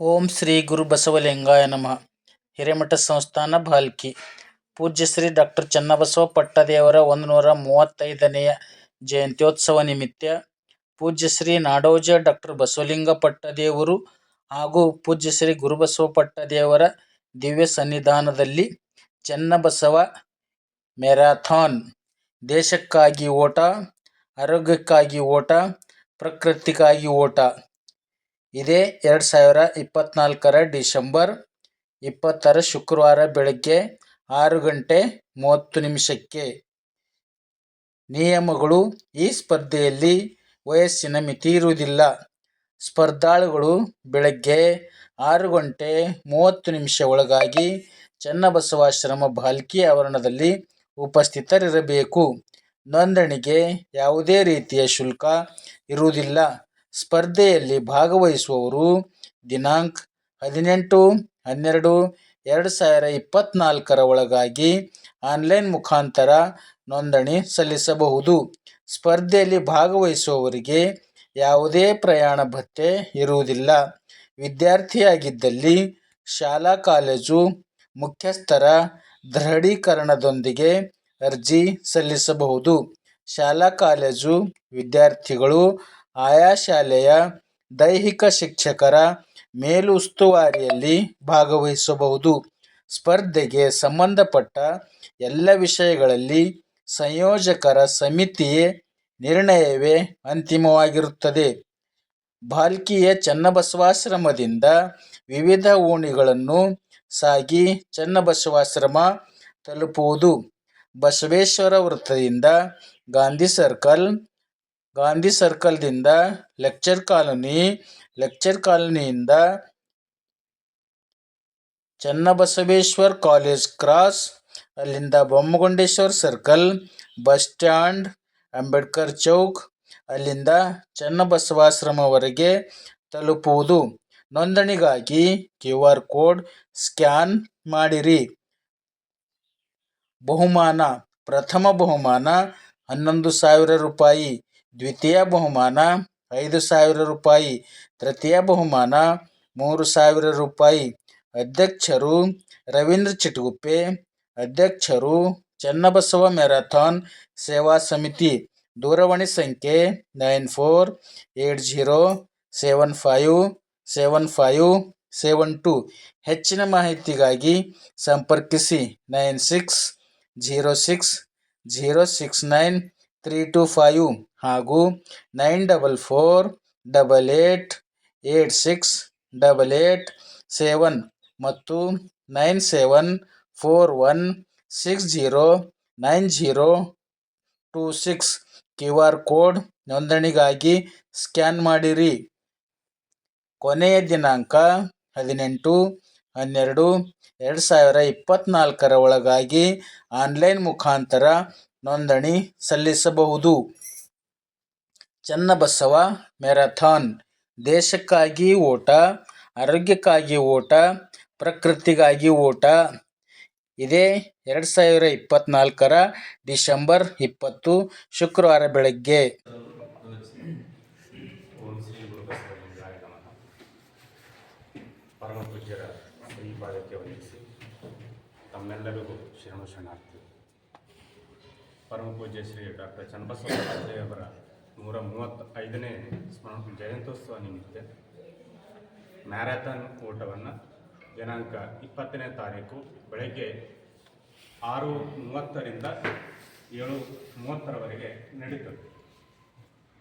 ಓಂ ಶ್ರೀ ಗುರು ಬಸವಲಿಂಗಾಯ ನಮಃ. ಹಿರೇಮಠ ಸಂಸ್ಥಾನ ಭಾಲ್ಕಿ ಪೂಜ್ಯ ಶ್ರೀ ಡಾಕ್ಟರ್ ಚನ್ನಬಸವ ಪಟ್ಟದೇವರ ಒಂದು ನೂರ ಮೂವತ್ತೈದನೆಯ ಜಯಂತ್ಯೋತ್ಸವ ನಿಮಿತ್ತ ಪೂಜ್ಯ ಶ್ರೀ ನಾಡೋಜ ಡಾಕ್ಟರ್ ಬಸವಲಿಂಗ ಪಟ್ಟದೇವರು ಹಾಗೂ ಪೂಜ್ಯ ಶ್ರೀ ಗುರುಬಸವ ಪಟ್ಟದೇವರ ದಿವ್ಯ ಸನ್ನಿಧಾನದಲ್ಲಿ ಚನ್ನಬಸವ ಮ್ಯಾರಥಾನ್. ದೇಶಕ್ಕಾಗಿ ಓಟ, ಆರೋಗ್ಯಕ್ಕಾಗಿ ಓಟ, ಪ್ರಕೃತಿಗಾಗಿ ಓಟ. ಇದೇ ಎರಡು ಸಾವಿರ ಇಪ್ಪತ್ತ್ನಾಲ್ಕರ ಡಿಸೆಂಬರ್ ಇಪ್ಪತ್ತರ ಶುಕ್ರವಾರ ಬೆಳಗ್ಗೆ ಆರು ಗಂಟೆ ಮೂವತ್ತು ನಿಮಿಷಕ್ಕೆ. ನಿಯಮಗಳು ಈ ಸ್ಪರ್ಧೆಯಲ್ಲಿ ವಯಸ್ಸಿನ ಮಿತಿ ಇರುವುದಿಲ್ಲ. ಸ್ಪರ್ಧಾಳುಗಳು ಬೆಳಗ್ಗೆ ಆರು ಗಂಟೆ ಮೂವತ್ತು ನಿಮಿಷ ಒಳಗಾಗಿ ಚನ್ನಬಸವಾಶ್ರಮ ಬಾಲ್ಕಿ ಆವರಣದಲ್ಲಿ ಉಪಸ್ಥಿತರಿರಬೇಕು. ನೋಂದಣಿಗೆ ಯಾವುದೇ ರೀತಿಯ ಶುಲ್ಕ ಇರುವುದಿಲ್ಲ. ಸ್ಪರ್ಧೆಯಲ್ಲಿ ಭಾಗವಹಿಸುವವರು ದಿನಾಂಕ ಹದಿನೆಂಟು, ಹನ್ನೆರಡು, ಎರಡು ಸಾವಿರ ಇಪ್ಪತ್ತ್ನಾಲ್ಕರ ಒಳಗಾಗಿ ಆನ್ಲೈನ್ ಮುಖಾಂತರ ನೋಂದಣಿ ಸಲ್ಲಿಸಬಹುದು. ಸ್ಪರ್ಧೆಯಲ್ಲಿ ಭಾಗವಹಿಸುವವರಿಗೆ ಯಾವುದೇ ಪ್ರಯಾಣ ಭತ್ಯೆ ಇರುವುದಿಲ್ಲ. ವಿದ್ಯಾರ್ಥಿಯಾಗಿದ್ದಲ್ಲಿ ಶಾಲಾ ಕಾಲೇಜು ಮುಖ್ಯಸ್ಥರ ದೃಢೀಕರಣದೊಂದಿಗೆ ಅರ್ಜಿ ಸಲ್ಲಿಸಬಹುದು. ಶಾಲಾ ಕಾಲೇಜು ವಿದ್ಯಾರ್ಥಿಗಳು ಆಯಾ ಶಾಲೆಯ ದೈಹಿಕ ಶಿಕ್ಷಕರ ಮೇಲುಸ್ತುವಾರಿಯಲ್ಲಿ ಭಾಗವಹಿಸಬಹುದು. ಸ್ಪರ್ಧೆಗೆ ಸಂಬಂಧಪಟ್ಟ ಎಲ್ಲ ವಿಷಯಗಳಲ್ಲಿ ಸಂಯೋಜಕರ ಸಮಿತಿಯೇ ನಿರ್ಣಯವೇ ಅಂತಿಮವಾಗಿರುತ್ತದೆ. ಬಾಲ್ಕಿಯ ಚನ್ನಬಸವಾಶ್ರಮದಿಂದ ವಿವಿಧ ಓಣಿಗಳನ್ನು ಸಾಗಿ ಚನ್ನಬಸವಾಶ್ರಮ ತಲುಪುವುದು. ಬಸವೇಶ್ವರ ವೃತ್ತದಿಂದ ಗಾಂಧಿ ಸರ್ಕಲ್ ಗಾಂಧಿ ಸರ್ಕಲ್ದಿಂದ ಲೆಕ್ಚರ್ ಕಾಲೋನಿ, ಲೆಕ್ಚರ್ ಕಾಲೋನಿಯಿಂದ ಚನ್ನಬಸವೇಶ್ವರ ಕಾಲೇಜ್ ಕ್ರಾಸ್, ಅಲ್ಲಿಂದ Bommagondeshwara circle, bus stand, Ambedkar chowk, ಅಲ್ಲಿಂದ ಚನ್ನಬಸವಾಶ್ರಮವರೆಗೆ ತಲುಪುವುದು. ನೋಂದಣಿಗಾಗಿ ಕ್ಯೂ ಆರ್ ಕೋಡ್ ಸ್ಕ್ಯಾನ್ ಮಾಡಿರಿ. ಬಹುಮಾನ, ಪ್ರಥಮ ಬಹುಮಾನ, ಹನ್ನೊಂದು ಸಾವಿರ ರೂಪಾಯಿ. ದ್ವಿತೀಯ ಬಹುಮಾನ, ಐದು ಸಾವಿರ ರೂಪಾಯಿ. ತೃತೀಯ ಬಹುಮಾನ, ಮೂರು ಸಾವಿರ ರೂಪಾಯಿ. ಅಧ್ಯಕ್ಷರು ರವೀಂದ್ರ ಚಿಟಗುಪ್ಪೆ, ಅಧ್ಯಕ್ಷರು ಚನ್ನಬಸವ ಮ್ಯಾರಥಾನ್ ಸೇವಾ ಸಮಿತಿ. ದೂರವಾಣಿ ಸಂಖ್ಯೆ nine four eight zero seven five seven five seven two. ಹೆಚ್ಚಿನ ಮಾಹಿತಿಗಾಗಿ ಸಂಪರ್ಕಿಸಿ nine six zero six zero six nine three two five. ಹಾಗೂ nine double four double eight eight six double eight seven ಮತ್ತು nine seven four one six zero nine zero two six Q R code ನೋಂದಣಿಗಾಗಿ scan ಮಾಡಿರಿ. ಕೊನೆಯ ದಿನಾಂಕ ಹದಿನೆಂಟು ಹನ್ನೆರಡು ಎರಡು ಸಾವಿರ ಇಪ್ಪತ್ತ್ನಾಲ್ಕರ ಒಳಗಾಗಿ ಆನ್ಲೈನ್ ಮುಖಾಂತರ ನೋಂದಣಿ ಸಲ್ಲಿಸಬಹುದು. ಚನ್ನಬಸವ ಮ್ಯಾರಥಾನ್. ದೇಶಕ್ಕಾಗಿ ಓಟ, ಆರೋಗ್ಯಕ್ಕಾಗಿ ಓಟ, ಪ್ರಕೃತಿಗಾಗಿ ಓಟ. ಇದೇ ಎರಡು ಸಾವಿರ ಇಪ್ಪತ್ತ್ನಾಲ್ಕರ ಡಿಸೆಂಬರ್ ಇಪ್ಪತ್ತು, ಶುಕ್ರವಾರ ಬೆಳಗ್ಗೆ. ಪರಮ ಶರಣು ಶ್ರೀ ಡಾಕ್ಟರ್ ಚನ್ನಬಸವ ಅವರ ನೂರ ಮೂವತ್ತೈದನೇ ಸ್ಮರಣ ಜಯಂತ್ಯೋತ್ಸವ ನಿಮಿತ್ತ ಮ್ಯಾರಥಾನ್ ಓಟವನ್ನು ದಿನಾಂಕ ಇಪ್ಪತ್ತನೇ ತಾರೀಕು ಬೆಳಗ್ಗೆ ಆರು ಮೂವತ್ತರಿಂದ ಏಳು ಮೂವತ್ತರವರೆಗೆ ನಡೀತದೆ.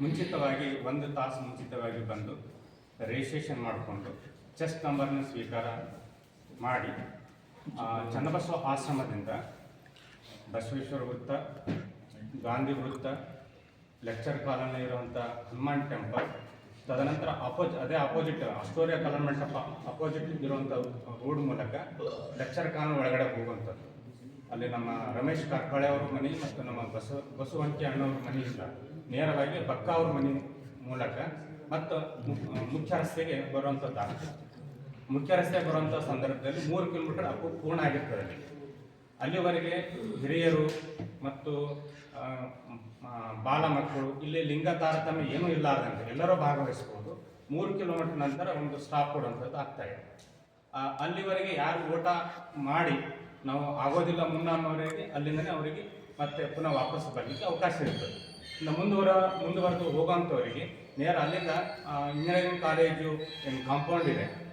ಮುಂಚಿತವಾಗಿ ಒಂದು ತಾಸು ಮುಂಚಿತವಾಗಿ ಬಂದು ರಿಜಿಸ್ಟ್ರೇಷನ್ ಮಾಡಿಕೊಂಡು ಚೆಸ್ಟ್ ನಂಬರ್ನ ಸ್ವೀಕಾರ ಮಾಡಿ ಚನ್ನಬಸವ ಆಶ್ರಮದಿಂದ ಬಸವೇಶ್ವರ ವೃತ್ತ, ಗಾಂಧಿ ವೃತ್ತ ಲೆಕ್ಚರ್ ಕಾಲೋನಿ ಇರುವಂಥ ಹನುಮಾನ್ ಟೆಂಪಲ್ ತದನಂತರ ಅಪೋಜ್ ಅದೇ opposite Astoria colour Mantapa opposite ಇರುವಂಥ ರೋಡ್ ಮೂಲಕ ಲೆಕ್ಚರ್ ಕಾಲೋನಿ ಒಳಗಡೆ ಹೋಗುವಂಥದ್ದು ಅಲ್ಲಿ ನಮ್ಮ ರಮೇಶ್ ಕಾರ್ಕಳೆ ಅವ್ರ ಮನೆ ಮತ್ತು ನಮ್ಮ ಬಸವ, ಬಸವಂತಿ ಅಣ್ಣವ್ರ ಮನೆಯಿಂದ ನೇರವಾಗಿ ಪಕ್ಕ ಅವ್ರ ಮನೆ ಮೂಲಕ ಮತ್ತು ಮುಖ್ಯ ರಸ್ತೆಗೆ ಬರುವಂಥದ್ದಾಗುತ್ತೆ ಮುಖ್ಯ ರಸ್ತೆಗೆ ಬರುವಂಥ ಸಂದರ್ಭದಲ್ಲಿ ಮೂರು ಕಿಲೋಮೀಟರ್ ಅಪ್ಪು ಪೂರ್ಣ ಆಗಿರ್ತದೆ ಅಲ್ಲಿ. ಅಲ್ಲಿವರೆಗೆ ಹಿರಿಯರು ಮತ್ತು ಬಾಲ ಮಕ್ಕಳು, ಇಲ್ಲಿ ಲಿಂಗ ತಾರತಮ್ಯ ಏನೂ ಇಲ್ಲಾರ್ದಂತೆ ಎಲ್ಲರೂ ಭಾಗವಹಿಸ್ಬೋದು. ಮೂರು ಕಿಲೋಮೀಟರ್ ನಂತರ ಒಂದು ಸ್ಟಾಪ್ ಕೊಡುವಂಥದ್ದು ಆಗ್ತಾ ಇದೆ. ಅಲ್ಲಿವರೆಗೆ ಯಾರು ಓಟ ಮಾಡಿ ನಾವು ಆಗೋದಿಲ್ಲ ಮುನ್ನ ಅಲ್ಲಿಂದನೇ ಅವರಿಗೆ ಮತ್ತೆ ಪುನಃ ವಾಪಸ್ ಬರಲಿಕ್ಕೆ ಅವಕಾಶ ಇರ್ತದೆ. ಇನ್ನು ಮುಂದುವರ, ಮುಂದುವರೆದು ಹೋಗೋಂಥವರಿಗೆ ನೇರ ಅಲ್ಲಿಂದ ಇಂಜಿನಿಯರಿಂಗ್ ಕಾಲೇಜು ಏನು ಕಾಂಪೌಂಡ್ ಇದೆ.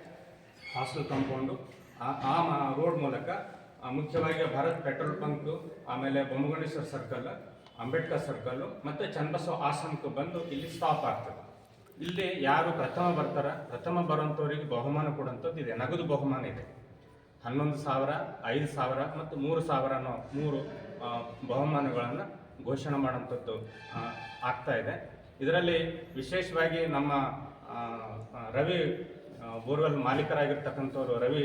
ಹಾಸ್ಟೆಲ್ ಕಾಂಪೌಂಡು ಆ- ಆ ರೋಡ್ ಮೂಲಕ ಮುಖ್ಯವಾಗಿ ಭಾರತ್ ಪೆಟ್ರೋಲ್ ಪಂಪ್ ಆಮೇಲೆ ಬೊಮ್ಮಗಣೇಶ್ವರ ಸರ್ಕಲ್ ಅಂಬೇಡ್ಕರ್ ಸರ್ಕಲ್ ಮತ್ತು ಚನ್ನಬಸವ ಆಶ್ರಮಕ್ಕೆ ಬಂದು ಇಲ್ಲಿ ಸ್ಟಾಪ್ ಆಗ್ತದೆ. ಇಲ್ಲಿ ಯಾರು ಪ್ರಥಮ ಬರ್ತಾರ, ಪ್ರಥಮ ಬರೋಂಥವ್ರಿಗೆ ಬಹುಮಾನ ಕೊಡುವಂಥದ್ದು ಇದೆ. ನಗದು ಬಹುಮಾನ ಇದೆ. ಹನ್ನೊಂದು ಸಾವಿರ, ಐದು ಸಾವಿರ ಮತ್ತು ಮೂರು ಸಾವಿರ ಅನ್ನೋ ಮೂರು ಬಹುಮಾನಗಳನ್ನು ಘೋಷಣೆ ಮಾಡುವಂಥದ್ದು ಆಗ್ತಾ ಇದೆ. ಇದರಲ್ಲಿ ವಿಶೇಷವಾಗಿ ನಮ್ಮ ರವಿ ಬೋರ್ವೆಲ್ ಮಾಲೀಕರಾಗಿರ್ತಕ್ಕಂಥವ್ರು ರವಿ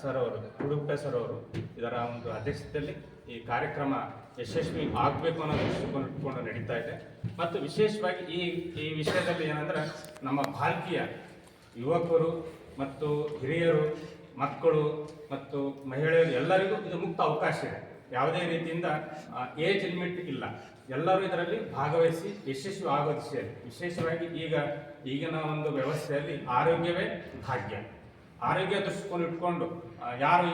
ಸರ್ ಅವರು, ಉಡುಪೆ ಸರ್ ಅವರು ಇದರ ಒಂದು ಅಧ್ಯಕ್ಷತೆಯಲ್ಲಿ ಈ ಕಾರ್ಯಕ್ರಮ ಯಶಸ್ವಿ ಆಗಬೇಕು ಅನ್ನೋ ದೃಷ್ಟಿಕೋನ ಇಟ್ಕೊಂಡು ನಡೀತಾ ಇದೆ. ಮತ್ತು ವಿಶೇಷವಾಗಿ ಈ ಈ ವಿಷಯದಲ್ಲಿ ಏನಂದ್ರೆ ನಮ್ಮ ಭಾರತೀಯ ಯುವಕರು ಮತ್ತು ಹಿರಿಯರು, ಮಕ್ಕಳು ಮತ್ತು ಮಹಿಳೆಯರು ಎಲ್ಲರಿಗೂ ಇದು ಮುಕ್ತ ಅವಕಾಶ ಇದೆ. ಯಾವುದೇ ರೀತಿಯಿಂದ ಏಜ್ ಲಿಮಿಟ್ ಇಲ್ಲ. ಎಲ್ಲರೂ ಇದರಲ್ಲಿ ಭಾಗವಹಿಸಿ ಯಶಸ್ವಿ ಆಗೋ ವಿಶೇಷವಾಗಿ ಈಗ ಈಗಿನ ಒಂದು ವ್ಯವಸ್ಥೆಯಲ್ಲಿ ಆರೋಗ್ಯವೇ ಭಾಗ್ಯ. ಆರೋಗ್ಯ ದೃಷ್ಟಿಕೋನ ಇಟ್ಕೊಂಡು ಯಾರು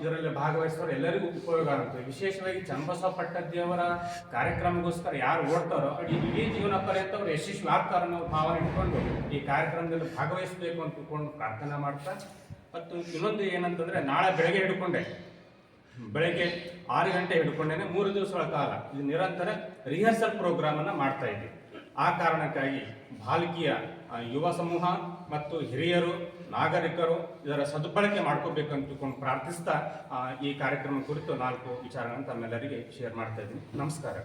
ಇದರಲ್ಲಿ ಭಾಗವಹಿಸ್ತಾರೋ ಎಲ್ಲರಿಗೂ ಉಪಯೋಗ ಆಗುತ್ತೆ. ವಿಶೇಷವಾಗಿ ಚನ್ನಬಸವ ದೇವರ ಕಾರ್ಯಕ್ರಮಗೋಸ್ಕರ ಯಾರು ಓಡ್ತಾರೋ, ಇಡೀ ಜೀವನ ಪರ್ಯಂತ ಅವರು ಯಶಸ್ವಿ ಆಗ್ತಾರೋ ಅನ್ನೋ ಭಾವನೆ ಇಟ್ಕೊಂಡು ಈ ಕಾರ್ಯಕ್ರಮದಲ್ಲಿ ಭಾಗವಹಿಸಬೇಕು ಅಂತ ತಿಳ್ಕೊಂಡು ಪ್ರಾರ್ಥನೆ ಮಾಡ್ತಾ, ಮತ್ತು ಇನ್ನೊಂದು ಏನಂತಂದ್ರೆ ನಾಳೆ ಬೆಳಗ್ಗೆ ಹಿಡ್ಕೊಂಡೆ. ಬೆಳಗ್ಗೆ ಆರು ಗಂಟೆ ಹಿಡ್ಕೊಂಡೇನೆ ಮೂರು ದಿವಸಗಳ ಕಾಲ ಇದು ನಿರಂತರ ರಿಹರ್ಸಲ್ ಪ್ರೋಗ್ರಾಮ್ ಅನ್ನ ಮಾಡ್ತಾ ಇದ್ದೀವಿ ಆ ಕಾರಣಕ್ಕಾಗಿ ಬಾಲಕಿಯ ಯುವ ಸಮೂಹ ಮತ್ತು ಹಿರಿಯರು ನಾಗರಿಕರು ಇದರ ಸದುಬಳಕೆ ಮಾಡ್ಕೋಬೇಕು ಅಂತಕೊಂಡು ಪ್ರಾರ್ಥಿಸ್ತಾ ಈ ಕಾರ್ಯಕ್ರಮ ಕುರಿತು ನಾಲ್ಕು ವಿಚಾರಗಳನ್ನು ತಮ್ಮೆಲ್ಲರಿಗೆ ಶೇರ್ ಮಾಡ್ತಾ ಇದ್ದೀನಿ. ನಮಸ್ಕಾರ.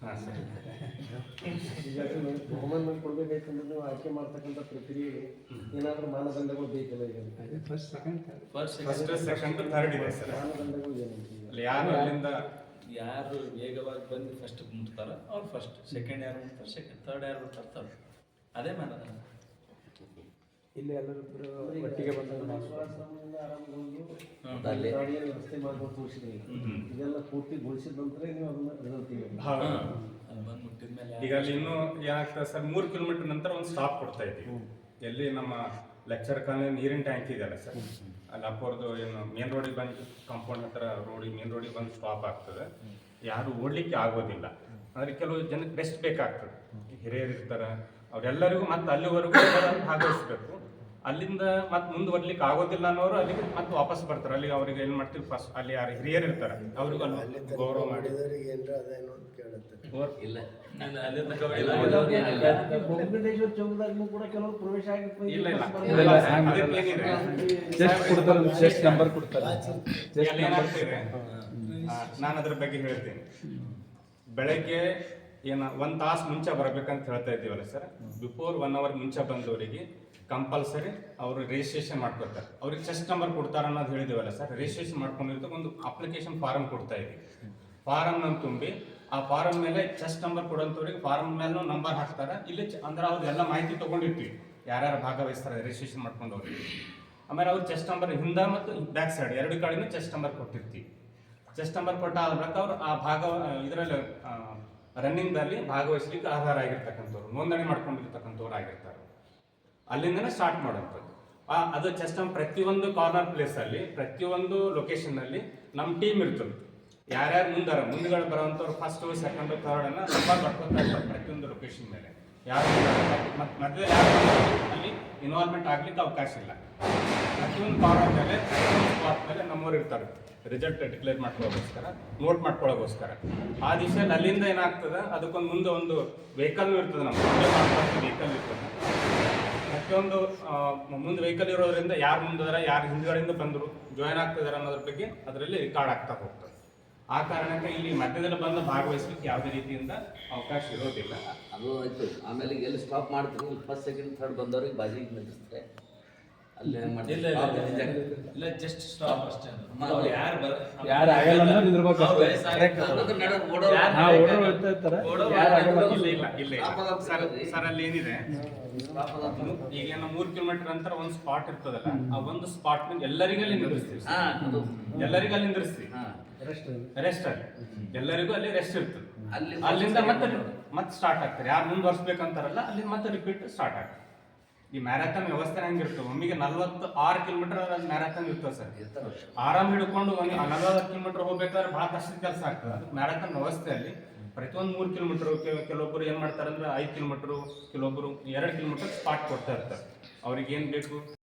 ಹಾಂ ಸರಿ. ಬಹುಮಾನ ಕೊಡ್ಬೇಕಾಯ್ತಂದ್ರೆ ನೀವು ಆಯ್ಕೆ ಮಾಡ್ತಕ್ಕಂಥ ಪ್ರಕ್ರಿಯೆಗೆ ಏನಾದರೂ ಮಾನದಂಡಗಳು ಬೇಕಿಲ್ಲ ಈಗ. ಅದಕ್ಕೆ? ಫಸ್ಟ್ ಸೆಕೆಂಡ್ ಥರ್ಡ್ ಇದೆ ಸರ್. ಮಾನದಂಡಗಳು ಏನಂತ ಅಲ್ಲಿ ಯಾರು ಅಲ್ಲಿಂದ ಯಾರು ವೇಗವಾಗಿ ಬಂದು ಫಸ್ಟ್ ಮುಟ್ತಾರೋ ಅವ್ರು ಫಸ್ಟ್ ಸೆಕೆಂಡ್ ಯಾರು ಮುಟ್ತಾರೆ ಸೆಕೆಂಡ್ ಥರ್ಡ್ ಯಾರು ಮುಟ್ತಾರೆ ಥರ್ಡ್ ಅದೇ ಮಾನದಂಡ. ಇಲ್ಲಿ ಎಲ್ಲರೂ ಒಟ್ಟಿಗೆ ಅಲ್ಲಿ ವ್ಯವಸ್ಥೆ ಮಾಡ್ಕೊಂಡು ತೋರಿಸಿದ್ರಿ ಹ್ಮ್. ಇದೆಲ್ಲ ಪೂರ್ತಿ ನಂತರ ನೀವು ಅದನ್ನ ಅಲ್ಲಿ ಈಗ ಅಲ್ಲಿ ಇನ್ನೂ ಏನಾಗ್ತದೆ ಸರ್ ಮೂರು ಕಿಲೋಮೀಟರ್ ನಂತರ ಒಂದು ಸ್ಟಾಪ್ ಕೊಡ್ತಾ ಇದ್ದೀವಿ. ಎಲ್ಲಿ ನಮ್ಮ ಲೆಕ್ಚರ್ ಕಾಲೇಜ್ ನೀರಿನ ಟ್ಯಾಂಕ್ ಇದೆಯಲ್ಲ ಸರ್ ಅಲ್ಲಿ ಅಪ್ಪವ್ರದ್ದು ಏನು ಮೇನ್ ರೋಡಿಗೆ ಬಂದು ಕಾಂಪೌಂಡ್ ಹತ್ರ ರೋಡಿಗೆ ಮೇನ್ ರೋಡಿಗೆ ಬಂದು ಸ್ಟಾಪ್ ಆಗ್ತದೆ. ಯಾರು ಓಡ್ಲಿಕ್ಕೆ ಆಗೋದಿಲ್ಲ. ಅಂದ್ರೆ ಕೆಲವು ಜನಕ್ಕೆ ರೆಸ್ಟ್ ಬೇಕಾಗ್ತದೆ. ಹಿರಿಯರು ಇರ್ತಾರೆ ಅವರೆಲ್ಲರಿಗೂ ಮತ್ತೆ ಅಲ್ಲಿವರೆಗೂ ಭಾಗವಹಿಸ್ಬೇಕು ಅಲ್ಲಿಂದ ಮತ್ತೆ ಮುಂದುವರ್ಲಿಕ್ಕೆ ಆಗೋದಿಲ್ಲ ಅನ್ನೋರು ಅಲ್ಲಿಗೆ ಮತ್ತೆ ವಾಪಸ್ ಬರ್ತಾರೆ. ಅಲ್ಲಿ ಅವ್ರಿಗೆ ಏನು ಮಾಡ್ತೀವಿ? ಫಸ್ಟ್ ಅಲ್ಲಿ ಯಾರು ಹಿರಿಯರು ಇರ್ತಾರೆ. ಅವ್ರಿಗೂ ಅಲ್ಲಿ ಗೌರವ ಮಾಡಿ. ಇಲ್ಲ. ನಾನು ಅಲ್ಲಿ ತನಕ ಈ ಬೊಮ್ಮಗಂಡೇಶ್ವರ ಚೌಕದಾಗ್ನೂ ಕೂಡ ಕೆಲವರು ಪ್ರವೇಶ ಆಗಿ ಇಲ್ಲ ಇಲ್ಲ. ಇಲ್ಲ, ಇಲ್ಲ, ಹಂಗ್ ಅದಕ್ಕೇನಿದೆ? ಕೊಡ್ತಾರೆ ಜಸ್ಟ್ ನಂಬರ್ ಕೊಡ್ತಾರೆ. ಜಸ್ಟ್ ನಂಬರ್ ಏನಾಗ್ತಿದೆ? ನಾನು ಅದ್ರ ಬಗ್ಗೆ ಹೇಳ್ತೀನಿ. ಬೆಳಗ್ಗೆ ಏನ ಒಂದು ತಾಸು ಮುಂಚೆ ಬರಬೇಕಂತ ಹೇಳ್ತಾ ಇದ್ದೀವಲ್ಲ ಸರ್ ಬಿಫೋರ್ ಒನ್ ಅವರ್ ಮುಂಚೆ ಬಂದವರಿಗೆ ಕಂಪಲ್ಸರಿ ಅವರು ರಿಜಿಸ್ಟ್ರೇಷನ್ ಮಾಡ್ಕೊತಾರೆ ಅವ್ರಿಗೆ ಚೆಸ್ಟ್ ನಂಬರ್ ಕೊಡ್ತಾರ ಅನ್ನೋದು ಹೇಳಿದಿವಲ್ಲ ಸರ್ ರಿಜಿಸ್ಟ್ರೇಷನ್ ಮಾಡ್ಕೊಂಡಿರ್ತಕ್ಕ ಒಂದು ಅಪ್ಲಿಕೇಶನ್ ಫಾರಮ್ ಕೊಡ್ತಾ ಇದ್ದೀವಿ. ಫಾರಮ್ ಅನ್ನು ತುಂಬಿ, ಆ ಫಾರಮ್ ಮೇಲೆ ಚೆಸ್ಟ್ ನಂಬರ್ ಕೊಡೋಂಥವ್ರಿಗೆ ಫಾರಮ್ ಮೇಲೂ ನಂಬರ್ ಹಾಕ್ತಾರೆ. ಇಲ್ಲಿ ಅಂದ್ರೆ ಅವ್ರು ಎಲ್ಲ ಮಾಹಿತಿ ತಗೊಂಡಿರ್ತೀವಿ. ಯಾರ್ಯಾರು ಭಾಗವಹಿಸ್ತಾರೆ ರಿಜಿಸ್ಟ್ರೇಷನ್ ಮಾಡ್ಕೊಂಡವ್ರಿಗೆ ಆಮೇಲೆ ಅವ್ರು ಚೆಸ್ಟ್ ನಂಬರ್ ಹಿಂದ ಮತ್ತು ಬ್ಯಾಕ್ ಸೈಡ್ ಎರಡು ಕಡೆನೂ ಚೆಸ್ಟ್ ನಂಬರ್ ಕೊಟ್ಟಿರ್ತೀವಿ. ಚೆಸ್ಟ್ ನಂಬರ್ ಕೊಟ್ಟ ಆದ ಬಳಿಕ ಅವ್ರು ಆ ಭಾಗ ಇದರಲ್ಲಿ ರನ್ನಿಂಗ್ದಲ್ಲಿ ಭಾಗವಹಿಸ್ಲಿಕ್ಕೆ ಆಧಾರ ಆಗಿರ್ತಕ್ಕಂಥವ್ರು, ನೋಂದಣಿ ಮಾಡ್ಕೊಂಡಿರ್ತಕ್ಕಂಥವ್ರು ಆಗಿರ್ತಾರೆ. ಅಲ್ಲಿಂದನೇ ಸ್ಟಾರ್ಟ್ ಮಾಡುವಂಥದ್ದು. ಆ, ಅದು ಜಸ್ಟ್ ನಮ್ಮ ಪ್ರತಿಯೊಂದು ಕಾರ್ನರ್ ಪ್ಲೇಸ್ ಅಲ್ಲಿ, ಪ್ರತಿಯೊಂದು ಲೊಕೇಶನ್ ಅಲ್ಲಿ ನಮ್ಮ ಟೀಮ್ ಇರ್ತದೆ. ಯಾರ್ಯಾರು ಮುಂದಾರ, ಮುಂದ್ಗಡೆ ಬರುವಂಥವ್ರು ಫಸ್ಟ್ ಸೆಕೆಂಡ್ ಥರ್ಡ್ ಅನ್ನ ನಂಬರ್ ಬರ್ಕೊತಾ ಇರ್ತಾರೆ ಪ್ರತಿಯೊಂದು ಲೊಕೇಶನ್ ಮೇಲೆ. ಯಾರು ಮತ್ತೆ ಯಾರು ಇನ್ವಾಲ್ವ್ಮೆಂಟ್ ಆಗ್ಲಿಕ್ಕೆ ಅವಕಾಶ ಇಲ್ಲ. ಪ್ರತಿಯೊಂದು ಪಾರ್ಟ್ ಮೇಲೆ ಸ್ಪಾಟ್ ಮೇಲೆ ನಮ್ಮವ್ರು ಇರ್ತಾರೆ. ರಿಸಲ್ಟ್ ಡಿಕ್ಲೇರ್ ಮಾಡ್ಕೊಳ್ಳೋಗೋಸ್ಕರ ನೋಟ್ ಮಾಡ್ಕೊಳ್ಳೋಗೋಸ್ಕರ. ಆ ದಿವಸದಲ್ಲಿ ಅಲ್ಲಿಂದ ಏನಾಗ್ತದೆ? ಅದಕ್ಕೊಂದು ಮುಂದೆ ಒಂದು ವೆಹಿಕಲ್ ಇರ್ತದೆ ನಮ್ಮ ವೆಹಿಕಲ್ ಇರ್ತದೆ. ಪ್ರತಿಯೊಂದು ಮುಂದೆ ವೆಹಿಕಲ್ ಇರೋದ್ರಿಂದ ಯಾರು ಮುಂದಾರ ಯಾರು ಹಿಂದ್ಗಡೆಯಿಂದ ಬಂದರು ಜಾಯ್ನ್ ಆಗ್ತದಾರೆ ಅನ್ನೋದ್ರ ಬಗ್ಗೆ ಅದರಲ್ಲಿ ರೆಕಾರ್ಡ್ ಆಗ್ತಾ ಹೋಗ್ತದೆ. ಆ ಕಾರಣಕ್ಕೆ ಇಲ್ಲಿ ಮಧ್ಯದಲ್ಲಿ ಬಂದು ಭಾಗವಹಿಸಲಿಕ್ಕೆ ಯಾವುದೇ ರೀತಿಯಿಂದ ಅವಕಾಶ ಇರೋದಿಲ್ಲ. ಅದು ಆಯ್ತು. ಆಮೇಲೆ ಎಲ್ಲಿ ಸ್ಟಾಪ್ ಮಾಡ್ತೀವಿ ಫಸ್ಟ್ ಸೆಕೆಂಡ್ ಥರ್ಡ್ ಬಂದವ್ರಿಗೆ ಬಾಜಿಗೆ ನಿಲ್ಲಿಸ್ತಾರೆ? ಇಲ್ಲ ಜಸ್ಟ್ ಸ್ಟಾಪ್ ಅಷ್ಟೇ. ಯಾರು ಬರ ಯಾರು ಆಗಲ್ಲ ಅಂದ್ರೆ ನಿಂದ್ರಬೇಕು ಅಷ್ಟೇ. ವಯಸ್ಸಾಗಿರ್ತಾರೆ. ಅನ್ನೋದು ಓಡೋರು. ಯಾರು ಹಾ, ಬೇಕಾದ್ರೆ- ಓಡೋರು ಇರ್ತಾರೆ. ಯಾರು ಆಗಲ್ಲ. ಇಲ್ಲ ಇಲ್ಲ ಇಲ್ಲ ಇಲ್ಲ ಸರ್ ಸರ್ ಅಲ್ಲಿ ಏನಿದೆ. ಈಗ ನಮ್ಮ ಮೂರು ಕಿಲೋಮೀಟರ್ ಅಂತರ ಒಂದು ಸ್ಪಾಟ್ ಇರ್ತದಲ್ಲ ಆ ಒಂದು ಸ್ಪಾಟ್ ಎಲ್ಲರಿಗೂ ಅಲ್ಲಿ ನಿಂದಿರ್ಸ್ತೀವಿ ಹಾ, ಅದು. ಎಲ್ಲರಿಗೂ ಅಲ್ಲಿ ನಿಂದಿರ್ಸ್ತೀವಿ ಹಾ. ರೆಸ್ಟ್ ಅಲ್ಲಿ ಎಲ್ಲರಿಗೂ ಅಲ್ಲಿ ರೆಸ್ಟ್ ಇರ್ತದೆ ಅಲ್ಲಿ ಅಲ್ಲಿಂದ ಮತ್ತೆ ಮತ್ತೆ ಸ್ಟಾರ್ಟ್ ಆಗ್ತಾರೆ ಯಾರು ಮುಂದುವರ್ಸ್ಬೇಕಂತಾರಲ್ಲ ಅಲ್ಲಿ ಮತ್ತೆ ರಿಪೀಟ್ ಸ್ಟಾರ್ಟ್ ಆಗ್ತದೆ ಈ ಮ್ಯಾರಥಾನ್ ವ್ಯವಸ್ಥೆ ಹೆಂಗಿರ್ತದೆ ಒಮ್ಮಿಗೆ ನಲ್ವತ್ತು ಆರು ಕಿಲೋಮೀಟರ್ ಮ್ಯಾರಥಾನ್ ಇರ್ತದೆ ಸರ್. ಆರಾಮ್ ಹಿಡ್ಕೊಂಡು ಒಂದು ನಲವತ್ತು ಕಿಲೋಮೀಟರ್ ಹೋಗ್ಬೇಕಾದ್ರೆ ಬಹಳ ಕಷ್ಟದ ಕೆಲಸ ಆಗ್ತದೆ. ಅದು ಮ್ಯಾರಥಾನ್ ವ್ಯವಸ್ಥೆಯಲ್ಲಿ ಪ್ರತಿಯೊಂದು ಮೂರು ಕಿಲೋಮೀಟರ್ ಕೆಲವೊಬ್ಬರು ಏನು ಮಾಡ್ತಾರೆ ಅಂದ್ರೆ ಐದು ಕಿಲೋಮೀಟರ್ ಕೆಲವೊಬ್ಬರು ಎರಡು ಕಿಲೋಮೀಟರ್ ಸ್ಪಾಟ್ ಕೊಡ್ತಾ ಇರ್ತಾರೆ. ಅವ್ರಿಗೆ ಏನು ಬೇಕು?